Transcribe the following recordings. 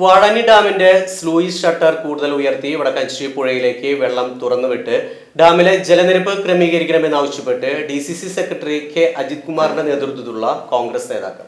വാഴാനി ഡാമിന്റെ sluice shutter കൂടുതൽ ഉയർത്തി വടക്കഞ്ചേരി പുഴയിലേക്ക് വെള്ളം തുറന്നുവിട്ട് ഡാമിലെ ജലനിരപ്പ് ക്രമീകരിക്കണമെന്നാവശ്യപ്പെട്ട് D C C secretary K Ajith കുമാറിന്റെ നേതൃത്വത്തിലുള്ള കോൺഗ്രസ് നേതാക്കൾ.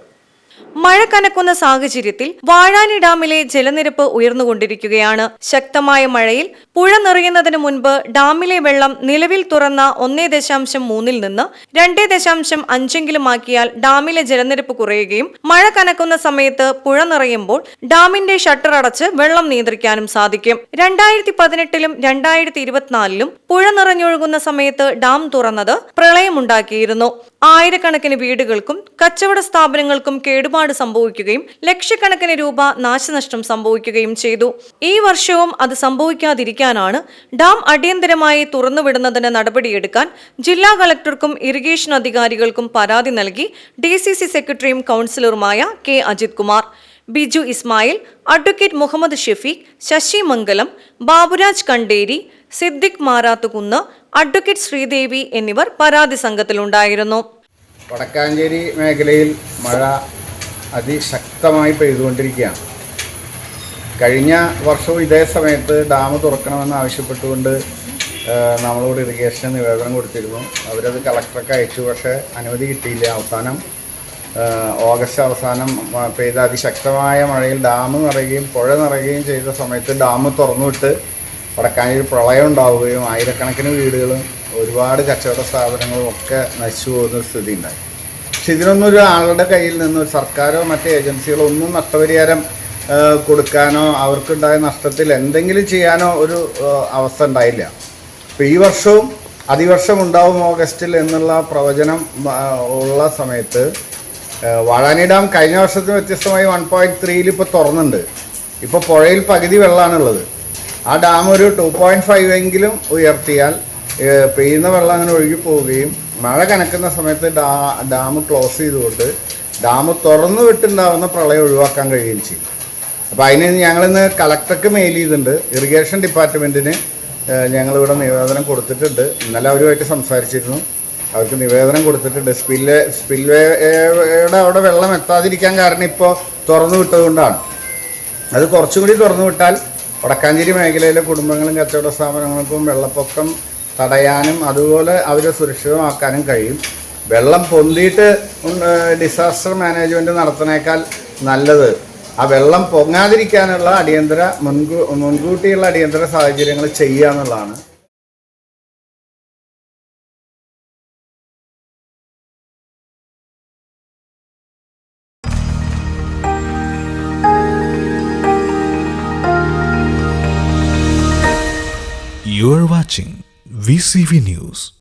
മഴ കനക്കുന്ന സാഹചര്യത്തിൽ വാഴാനി ഡാമിലെ ജലനിരപ്പ് ഉയർന്നുകൊണ്ടിരിക്കുകയാണ്. ശക്തമായ മഴയിൽ പുഴ നിറയുന്നതിന് മുൻപ് ഡാമിലെ വെള്ളം നിലവിൽ തുറന്ന ഒന്നേ ദശാംശം മൂന്നിൽ നിന്ന് രണ്ടേ ദശാംശം അഞ്ചെങ്കിലും ആക്കിയാൽ ഡാമിലെ ജലനിരപ്പ് കുറയുകയും മഴ കനക്കുന്ന സമയത്ത് പുഴ നിറയുമ്പോൾ ഡാമിന്റെ ഷട്ടർ അടച്ച് വെള്ളം നിയന്ത്രിക്കാനും സാധിക്കും. രണ്ടായിരത്തി പതിനെട്ടിലും രണ്ടായിരത്തി ഇരുപത്തിനാലിലും പുഴ നിറഞ്ഞൊഴുകുന്ന സമയത്ത് ഡാം തുറന്നത് പ്രളയമുണ്ടാക്കിയിരുന്നു. ആയിരക്കണക്കിന് വീടുകൾക്കും കച്ചവട സ്ഥാപനങ്ങൾക്കും കേടുപാട് സംഭവിക്കുകയും ലക്ഷക്കണക്കിന് രൂപ നാശനഷ്ടം സംഭവിക്കുകയും ചെയ്തു. ഈ വർഷവും അത് സംഭവിക്കാതിരിക്കാനാണ് ഡാം അടിയന്തരമായി തുറന്നുവിടുന്നതിന് നടപടിയെടുക്കാൻ ജില്ലാ കളക്ടർക്കും ഇറിഗേഷൻ അധികാരികൾക്കും പരാതി നൽകി ഡി സെക്രട്ടറിയും കൌൺസിലറുമായ K Ajith Kumar Biju Ismail advocate Muhammad Shefeeq Sasi Mangalam Baburaj Kanderi Siddique Marathukunnu advocate Sreedevi എന്നിവർ പരാതി സംഘത്തിലുണ്ടായിരുന്നു. വടക്കാഞ്ചേരി മേഖലയിൽ മഴ അതിശക്തമായി പെയ്തുകൊണ്ടിരിക്കുകയാണ്. കഴിഞ്ഞ വർഷവും ഇതേ സമയത്ത് ഡാം തുറക്കണമെന്ന് ആവശ്യപ്പെട്ടുകൊണ്ട് നമ്മളോട് ഇറിഗേഷൻ നിവേദനം കൊടുത്തിരുന്നു. അവരത് കളക്ടർക്ക് അയച്ചു പക്ഷേ അനുമതി കിട്ടിയില്ല. അവസാനം ഓഗസ്റ്റ് അവസാനം പെയ്ത അതിശക്തമായ മഴയിൽ ഡാം നിറയുകയും പുഴ നിറയുകയും ചെയ്ത സമയത്ത് ഡാം തുറന്നുവിട്ട് വടക്കാനിൽ പ്രളയം ഉണ്ടാവുകയും ആയിരക്കണക്കിന് വീടുകളും ഒരുപാട് കച്ചവട സ്ഥാപനങ്ങളും ഒക്കെ നശിച്ചു പോകുന്ന സ്ഥിതി ഉണ്ടായി പക്ഷെ ഇതിനൊന്നും ഒരു ആളുടെ കയ്യിൽ നിന്ന് സർക്കാരോ മറ്റ് ഏജൻസികളോ ഒന്നും നഷ്ടപരിഹാരം കൊടുക്കാനോ അവർക്കുണ്ടായ നഷ്ടത്തിൽ എന്തെങ്കിലും ചെയ്യാനോ ഒരു അവസ്ഥ ഉണ്ടായില്ല. അപ്പോൾ ഈ വർഷവും അതിവർഷം ഉണ്ടാവും ഓഗസ്റ്റിൽ എന്നുള്ള പ്രവചനം ഉള്ള സമയത്ത് വാഴാനി ഡാം കഴിഞ്ഞ വർഷത്തിന് വ്യത്യസ്തമായി വൺ പോയിന്റ് ത്രീയിൽ ഇപ്പോൾ തുറന്നുണ്ട്. ഇപ്പോൾ പുഴയിൽ പകുതി വെള്ളമാണുള്ളത് ആ ഡാം ഒരു ടു പോയിന്റ് ഫൈവ് എങ്കിലും ഉയർത്തിയാൽ പെയ്യുന്ന വെള്ളം അങ്ങനെ ഒഴുകി പോവുകയും മഴ കനക്കുന്ന സമയത്ത് ഡാ ഡാം ക്ലോസ് ചെയ്തുകൊണ്ട് ഡാം തുറന്നു വിട്ടുണ്ടാവുന്ന പ്രളയം ഒഴിവാക്കാൻ കഴിയുകയും ചെയ്യും. അപ്പോൾ അതിന് ഞങ്ങളിന്ന് കളക്ടർക്ക് മെയിൽ ചെയ്തിട്ടുണ്ട്. ഇറിഗേഷൻ ഡിപ്പാർട്ട്മെന്റിന് ഞങ്ങളിവിടെ നിവേദനം കൊടുത്തിട്ടുണ്ട്. ഇന്നലെ അവരുമായിട്ട് സംസാരിച്ചിരുന്നു. അവർക്ക് നിവേദനം കൊടുത്തിട്ടുണ്ട്. സ്പില്ല് സ്പിൽവേയുടെ അവിടെ വെള്ളം എത്താതിരിക്കാൻ കാരണം ഇപ്പോൾ തുറന്നു വിട്ടതുകൊണ്ടാണ്. അത് കുറച്ചും കൂടി തുറന്നു വിട്ടാൽ വടക്കാഞ്ചേരി മേഖലയിലെ കുടുംബങ്ങളും കച്ചവട സ്ഥാപനങ്ങൾക്കും വെള്ളപ്പൊക്കം തടയാനും അതുപോലെ അവരെ സുരക്ഷിതമാക്കാനും കഴിയും. വെള്ളം പൊന്തിയിട്ട് ഡിസാസ്റ്റർ മാനേജ്മെന്റ് നടത്തുന്നേക്കാൾ നല്ലത് ആ വെള്ളം പൊങ്ങാതിരിക്കാനുള്ള അടിയന്തര മുൻകൂ മുൻകൂട്ടിയുള്ള അടിയന്തര സാഹചര്യങ്ങൾ ചെയ്യുക എന്നുള്ളതാണ്. You watching VCV News.